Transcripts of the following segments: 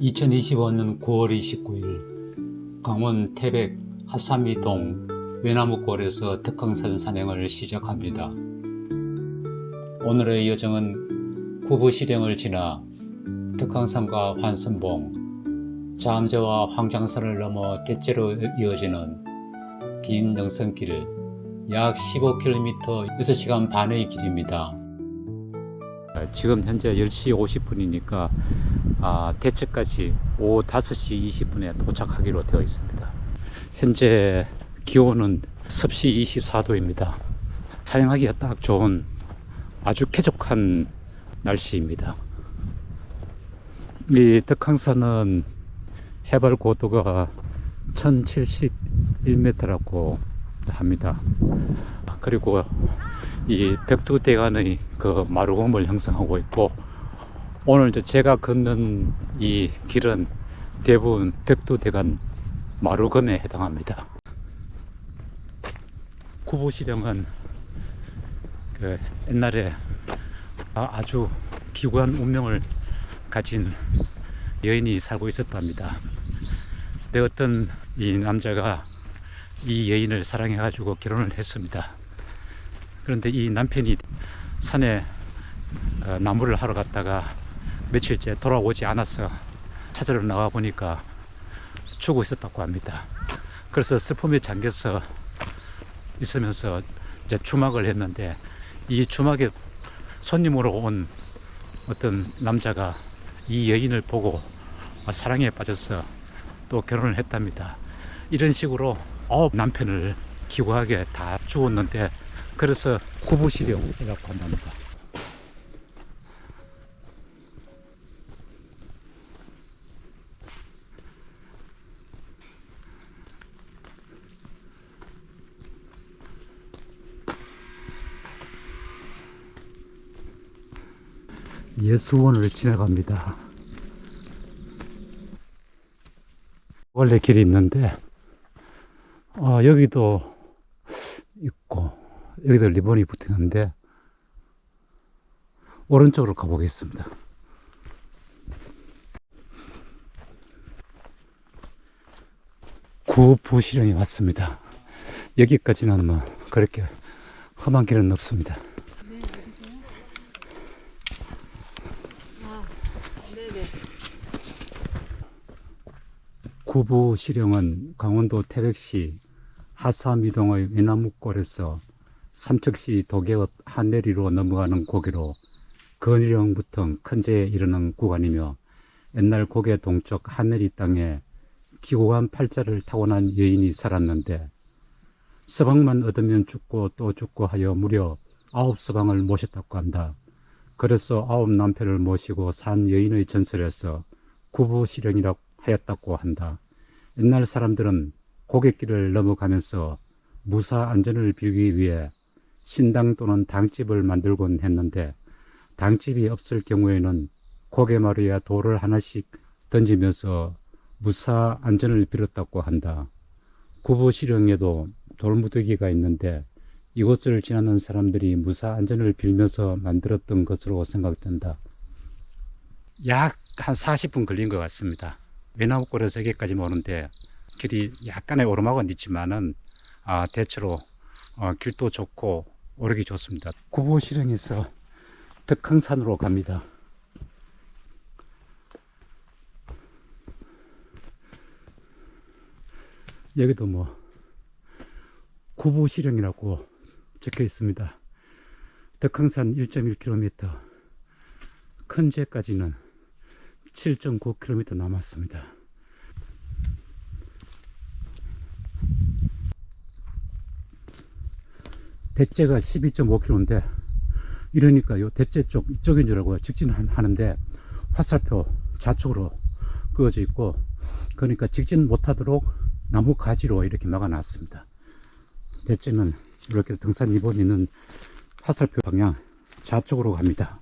2025년 9월 29일 강원 태백 하삼이동 외나무골에서 특강산 산행을 시작합니다. 오늘의 여정은 구부 실령을 지나 특강산과 환선봉, 잠저와 황장산을 넘어 대체로 이어지는 긴 능선길 약 15km 6시간 반의 길입니다. 지금 현재 10시 50분이니까 아, 대체까지 오후 5시 20분에 도착하기로 되어 있습니다. 현재 기온은 섭씨 24도입니다. 사용하기가 딱 좋은 아주 쾌적한 날씨입니다. 이 덕항산은 해발 고도가 1071m라고 합니다. 그리고 이 백두대간의 그 마루검을 형성하고 있고 오늘 제가 걷는 이 길은 대부분 백두대간 마루검에 해당합니다. 구보시령은 그 옛날에 아- 아주 기구한 운명을 가진 여인이 살고 있었답니다. 근데 어떤 이 남자가 이 여인을 사랑해 가지고 결혼을 했습니다. 그런데 이 남편이 산에 어, 나무를 하러 갔다가 며칠째 돌아오지 않아서 찾으러 나가 보니까 죽어 있었다고 합니다. 그래서 슬픔에 잠겨서 있으면서 이제 주막을 했는데 이 주막에 손님으로 온 어떤 남자가 이 여인을 보고 사랑에 빠져서 또 결혼을 했답니다. 이런 식으로 아홉 남편을 기구하게 다 죽었는데 그래서 구부시령이라고 한답니다. 예수원을 지나갑니다. 원래 길이 있는데, 아, 여기도 있고, 여기도 리본이 붙이는데, 오른쪽으로 가보겠습니다. 구부시령이 왔습니다. 여기까지는 뭐, 그렇게 험한 길은 없습니다. 구부 시령은 강원도 태백시 하사미동의 외나무골에서 삼척시 도계읍 한내리로 넘어가는 고개로 건일령부터 큰제에 이르는 구간이며 옛날 고개 동쪽 한내리 땅에 기고한 팔자를 타고난 여인이 살았는데 서방만 얻으면 죽고 또 죽고 하여 무려 아홉 서방을 모셨다고 한다. 그래서 아홉 남편을 모시고 산 여인의 전설에서 구부시령이라고 하였다고 한다. 옛날 사람들은 고갯길을 넘어가면서 무사 안전을 빌기 위해 신당 또는 당집을 만들곤 했는데 당집이 없을 경우에는 고개마루에 돌을 하나씩 던지면서 무사 안전을 빌었다고 한다. 구부시령에도 돌무더기가 있는데 이곳을 지나는 사람들이 무사 안전을 빌면서 만들었던 것으로 생각된다. 약 한 40분 걸린 것 같습니다. 외나무골에서 여기까지 오는데 길이 약간의 오르막은 있지만은 아, 대체로 어, 길도 좋고 오르기 좋습니다. 구보실행에서 덕항산으로 갑니다. 여기도 뭐 구보실행이라고 적혀 있습니다. 덕항산 1.1km, 큰제까지는 7.9km 남았습니다. 대째가 12.5km인데 이러니까 요 대째 쪽 이쪽인 줄 알고 직진하는데 화살표 좌측으로 그어져 있고 그러니까 직진 못하도록 나무 가지로 이렇게 막아놨습니다. 대째는 이렇게 등산 2번 있는 화살표 방향 좌측으로 갑니다.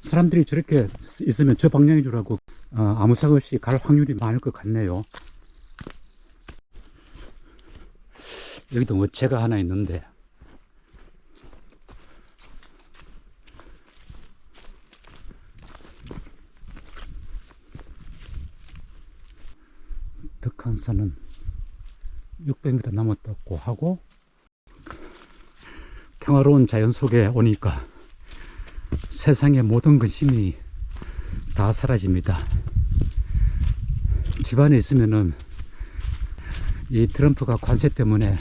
사람들이 저렇게 있으면 저 방향인 줄 알고 어, 아무 생각 없이 갈 확률이 많을 것 같네요. 여기도 어체가 하나 있는데 덕한산은 600m 남았다고 하고 평화로운 자연 속에 오니까 세상의 모든 근심이 다 사라집니다. 집안에 있으면은 이 트럼프가 관세 때문에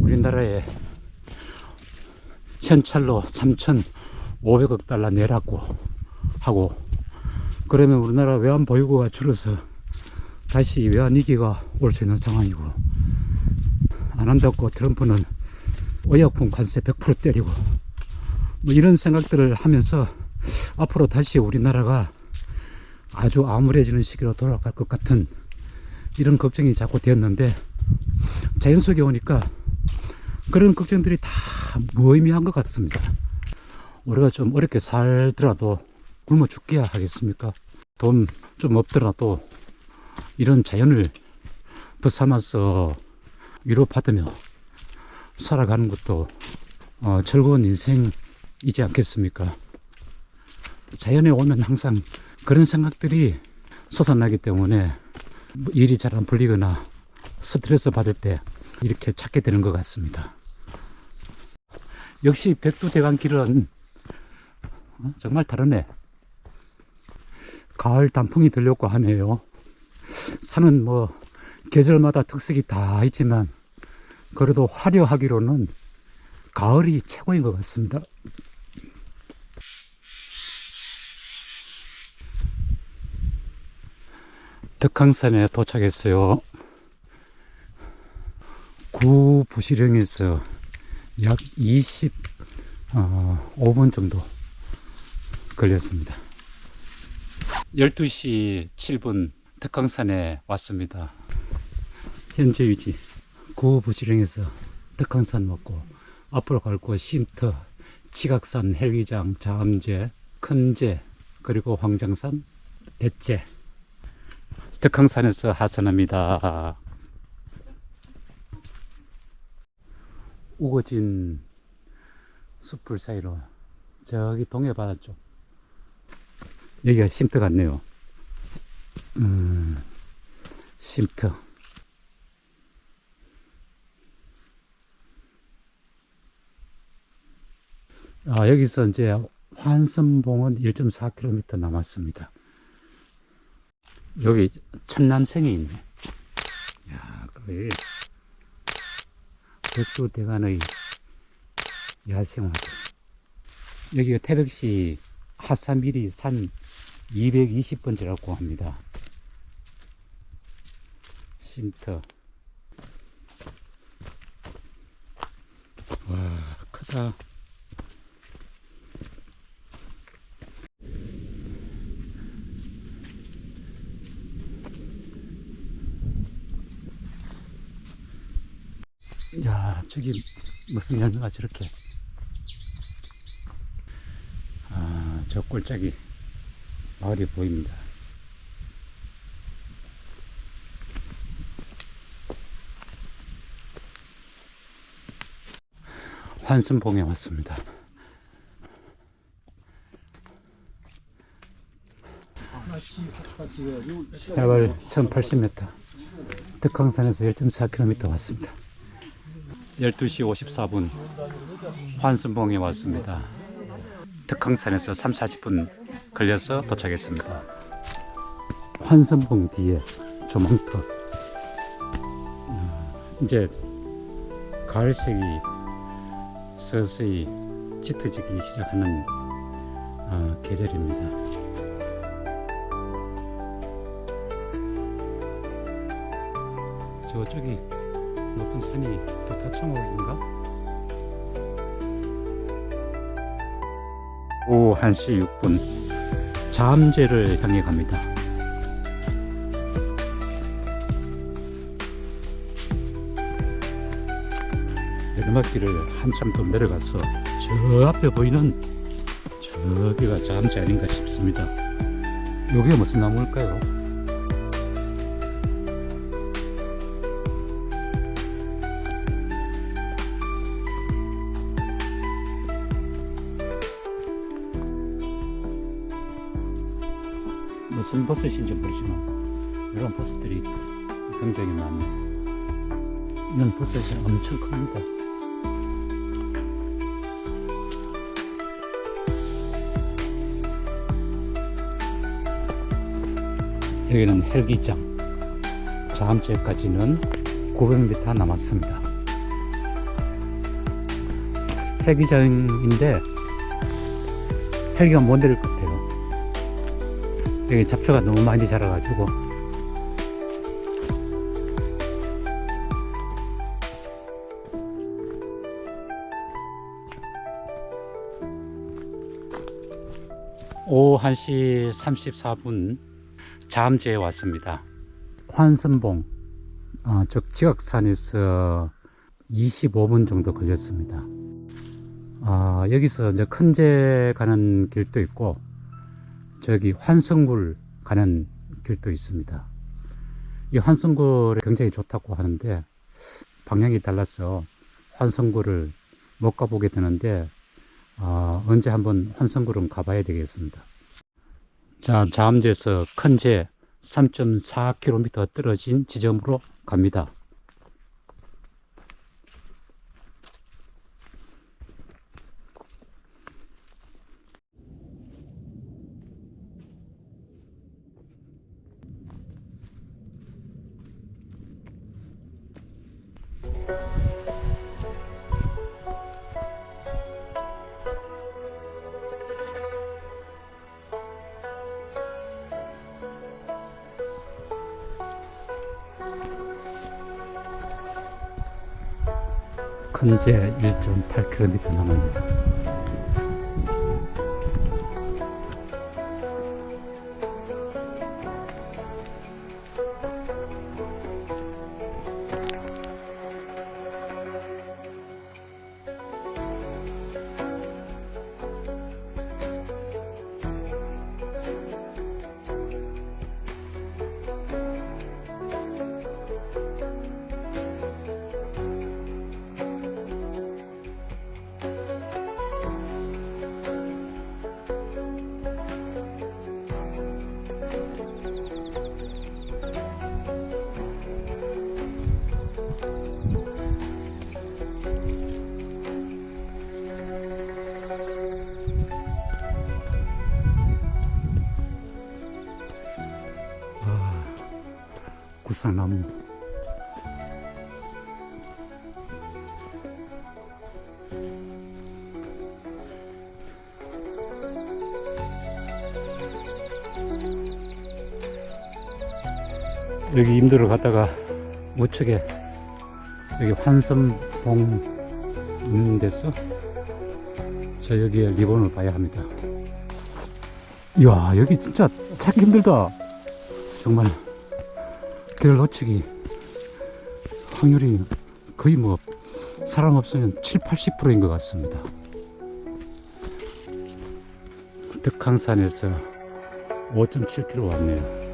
우리나라에 현찰로 3,500억 달러 내라고 하고 그러면 우리나라 외환 보유고가 줄어서 다시 외환 위기가 올 수 있는 상황이고 안 한다고 트럼프는 의약품 관세 100% 때리고 뭐 이런 생각들을 하면서 앞으로 다시 우리나라가 아주 암울해지는 시기로 돌아갈 것 같은 이런 걱정이 자꾸 되었는데 자연 속에 오니까 그런 걱정들이 다 무의미한 것 같습니다. 우리가 좀 어렵게 살더라도 굶어 죽기야 하겠습니까? 돈 좀 없더라도 이런 자연을 벗삼아서 위로받으며 살아가는 것도 어, 즐거운 인생이지 않겠습니까? 자연에 오면 항상 그런 생각들이 솟아나기 때문에 뭐 일이 잘 안 풀리거나 스트레스 받을 때 이렇게 찾게 되는 것 같습니다. 역시 백두대간길은 어, 정말 다르네. 가을 단풍이 들려고 하네요. 산은 뭐 계절마다 특색이 다 있지만 그래도 화려하기로는 가을이 최고인 것 같습니다. 덕항산에 도착했어요. 구부시령에서 약 20, 어, 5분 정도 걸렸습니다. 12시 7분 덕항산에 왔습니다. 현재 위치 구부시령에서 덕항산 먹고 앞으로 갈 곳 쉼터, 치각산, 헬기장, 자암제, 큰제, 그리고 황장산, 대제 덕항산에서 하산합니다. 우거진 숲풀 사이로 저기 동해 바다 쪽 여기가 쉼터 같네요. 음, 쉼터. 아, 여기서 이제 환선봉은 1.4km 남았습니다. 여기 천남생이 있네. 야, 거의 백두 대간의 야생화들. 여기가 태백시 하사미리 산 220번지라고 합니다. 쉼터. 와, 크다. 야, 저기 무슨 열매가 저렇게. 아, 저 꼴짝이 마을이 보입니다. 환승봉에 왔습니다. 해발 1080m. 덕강산에서 1.4km 왔습니다. 12시 54분 환승봉에 왔습니다. 덕강산에서 3, 40분 걸려서 도착했습니다. 환승봉 뒤에 조망터. 음, 이제 가을색이 서서히 짙어지기 시작하는 어, 계절입니다. 저쪽이 높은 산이 도타청옥인가? 오후 1시 6분 잠제를 향해 갑니다. 내리막길을 한참 더 내려가서 저 앞에 보이는 저기가 잠재 아닌가 싶습니다. 여기가 무슨 나무일까요? 버섯인지 모르지만 이런 버섯들이 있고 굉장히 많네. 이런 버섯이 엄청 큽니다. 여기는 헬기장. 주에까지는 900m 남았습니다. 헬기장인데 헬기가 같아요. 여기 잡초가 너무 많이 자라가지고 오후 1시 34분 잠재에 왔습니다. 환선봉, 어, 저 지각산에서 25분 정도 걸렸습니다. 아, 여기서 이제 큰제 가는 길도 있고, 저기 환성굴 가는 길도 있습니다. 이 환성굴이 굉장히 좋다고 하는데, 방향이 달라서 환성굴을 못 가보게 되는데, 아, 언제 한번 환성굴은 가봐야 되겠습니다. 자, 자암제에서 큰제 3.4km 떨어진 지점으로 갑니다. 큰제 1.8km 남았습니 구상나무. 여기 임도를 갔다가 우측에 여기 환섬봉 있는 데서 저 여기에 리본을 봐야 합니다. 이야 여기 진짜 찾기 힘들다. 정말 길 놓치기 확률이 거의 뭐 사람 없으면 7, 80%인 것 같습니다. 덕항산에서 5.7km 왔네요.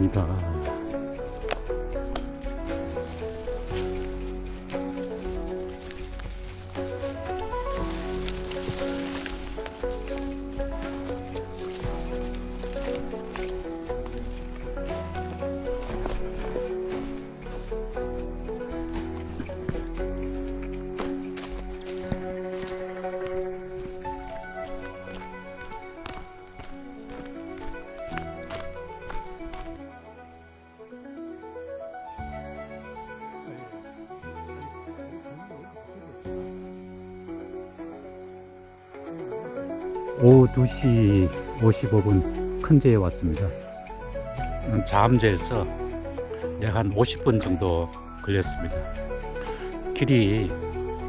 내려갑니다. 오후 2시 55분 큰제에 왔습니다. 자암제에서 약 한 50분 정도 걸렸습니다. 길이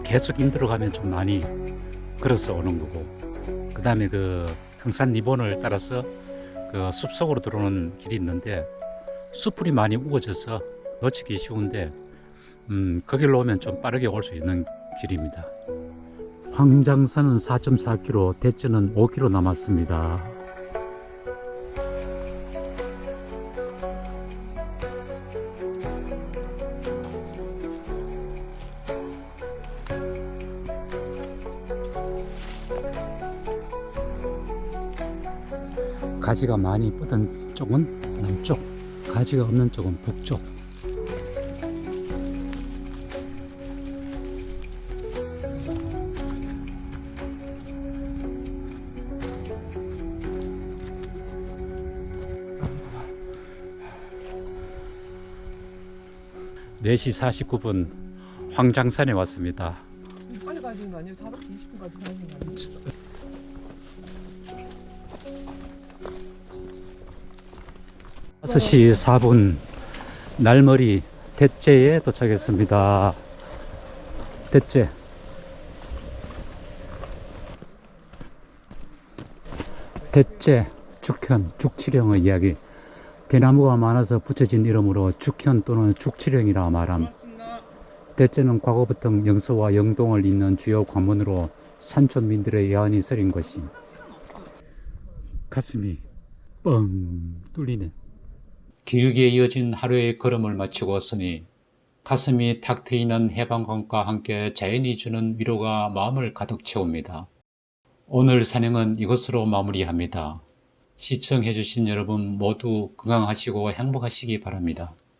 계속 힘들어가면 좀 많이 걸어서 오는 거고, 그 다음에 그 등산 리본을 따라서 그 숲속으로 들어오는 길이 있는데, 숲풀이 많이 우거져서 놓치기 쉬운데, 음, 그 길로 오면 좀 빠르게 올 수 있는 길입니다. 황장산은 4.4km, 대천은 5km 남았습니다. 가지가 많이 뻗은 쪽은 남쪽, 가지가 없는 쪽은 북쪽. 네시 49분 황장산에 왔습니다. 빨리 가야 되는 거 아니에요? 5시 20분까지 가야 되는 거 아니에요? 다섯 시 4분 날머리 대제에 도착했습니다. 대제. 대제, 죽현, 죽치령의 이야기. 대나무가 많아서 붙여진 이름으로 죽현 또는 죽치령이라 말함. 대제는 과거부터 영서와 영동을 잇는 주요 관문으로 산촌민들의 야한이 서린 곳이. 가슴이 뻥 뚫리네. 길게 이어진 하루의 걸음을 마치고 왔으니 가슴이 탁 트이는 해방감과 함께 자연이 주는 위로가 마음을 가득 채웁니다. 오늘 산행은 이것으로 마무리합니다. 시청해주신 여러분 모두 건강하시고 행복하시기 바랍니다.